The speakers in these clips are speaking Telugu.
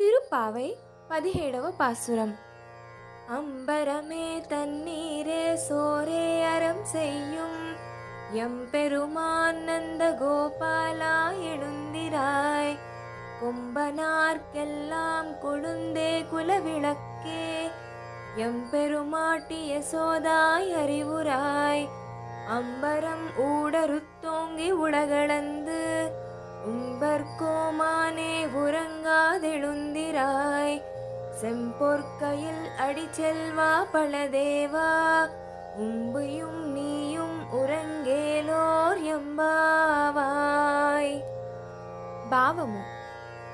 తిరుపావై పదిహేడవ పాసురం அம்பரமே தண்ணீரே சோரே அறம் செய்யும் எம்பெருமான் நந்த கோபாலா எழுந்திராய் கொம்பனார்க்கெல்லாம் கொழுந்தே குலவிளக்கே எம்பெருமாட்டி யசோதாய் அறிவுராய் அம்பரம் ஊடருத்தோங்கி உலகளந்து உம்பர்கோமானே உறங்காதெழுந்திராய் செம்பொற்கையில் அடிச்செல்வா பலதேவா உம்பையும் நீயும் ఉరంగేలోర్ ఎంబావాయ్ భావము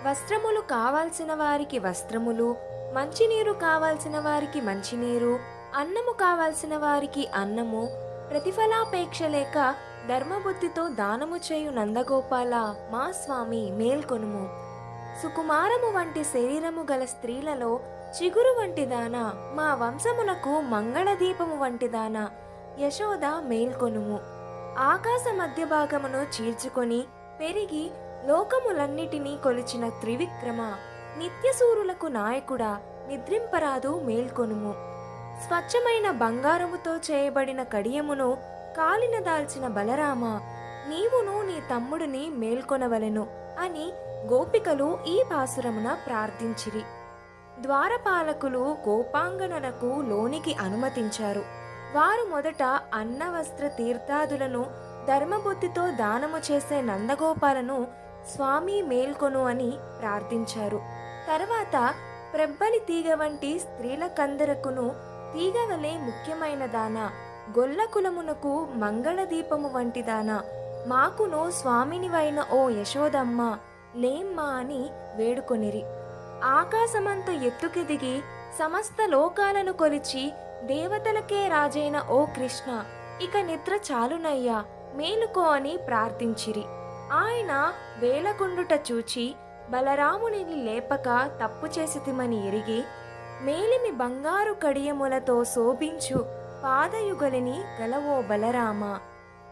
వస్త్రములు కావాల్సిన వారికి వస్త్రములు మంచినీరు కావాల్సిన వారికి మంచినీరు అన్నము కావాల్సిన వారికి అన్నము ప్రతిఫలాపేక్ష లేక ధర్మబుద్ధితో దానము చేయు నందగోపాల మా స్వామి మేల్కొనుము. సుకుమారము వంటి శరీరము గల స్త్రీలలో చిగురు వంటి దాన మా వంశమునకు మంగళదీపము వంటి దాన యశోద మేల్కొనుము. ఆకాశ మధ్య భాగమును చీల్చుకొని పెరిగి లోకములన్నిటినీ కొలిచిన త్రివిక్రమ నిత్యసూరులకు నాయకుడా నిద్రింపరాదు మేల్కొనుము. స్వచ్ఛమైన బంగారముతో చేయబడిన కడియమును కాలిన దాల్చిన బలరామ నీవును నీ తమ్ముడిని మేల్కొనవలెను అని గోపికలు ఈ పాసురమున ప్రార్థించిరి. ద్వారపాలకులు గోపాంగనలకు లోనికి అనుమతించారు. వారు మొదట అన్నవస్త్ర తీర్థాదులను ధర్మబుద్ధితో దానము చేసే నందగోపాలను స్వామి మేల్కొను అని ప్రార్థించారు. తర్వాత ప్రబ్బలి తీగ వంటి స్త్రీలకందరకును తీగ వలె ముఖ్యమైన దాన గొల్లకులమునకు మంగళదీపము వంటిదానా మాకును స్వామినివైన ఓ యశోదమ్మ లేమ్మా అని వేడుకొనిరి. ఆకాశమంత ఎత్తుకెదిగి సమస్త లోకాలను కొలిచి దేవతలకే రాజైన ఓ కృష్ణ ఇక నిద్ర చాలునయ్యా మేలుకో అని ప్రార్థించిరి. ఆయన వేలకుండుట చూచి బలరామునిని లేపక తప్పు చేసితిమని ఎరిగి మేలిమి బంగారు కడియములతో శోభించు పాదయుగలిని గలవో బలరామ.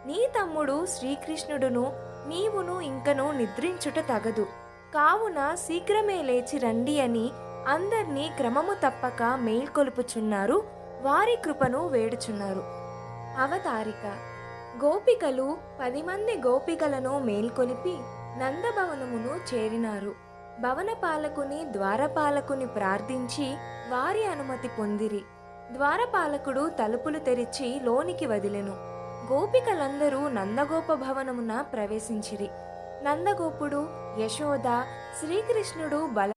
నీ తమ్ముడు శ్రీకృష్ణుడును నీవును ఇంకను నిద్రించుట తగదు. కావున శీఘ్రమే లేచి రండి అని అందర్నీ క్రమము తప్పక మేల్కొలుపుచున్నారు వారి కృపను వేడుచున్నారు. అవతారిక. గోపికలు పది మంది గోపికలను మేల్కొలిపి నందభవనమును చేరినారు. భవనపాలకుని ద్వారపాలకుని ప్రార్థించి వారి అనుమతి పొందిరి. ద్వారపాలకుడు తలుపులు తెరిచి లోనికి వదిలెను. గోపికలందరూ నందగోప భవనమున ప్రవేశించిరి. నందగోపుడు యశోద శ్రీకృష్ణుడు బల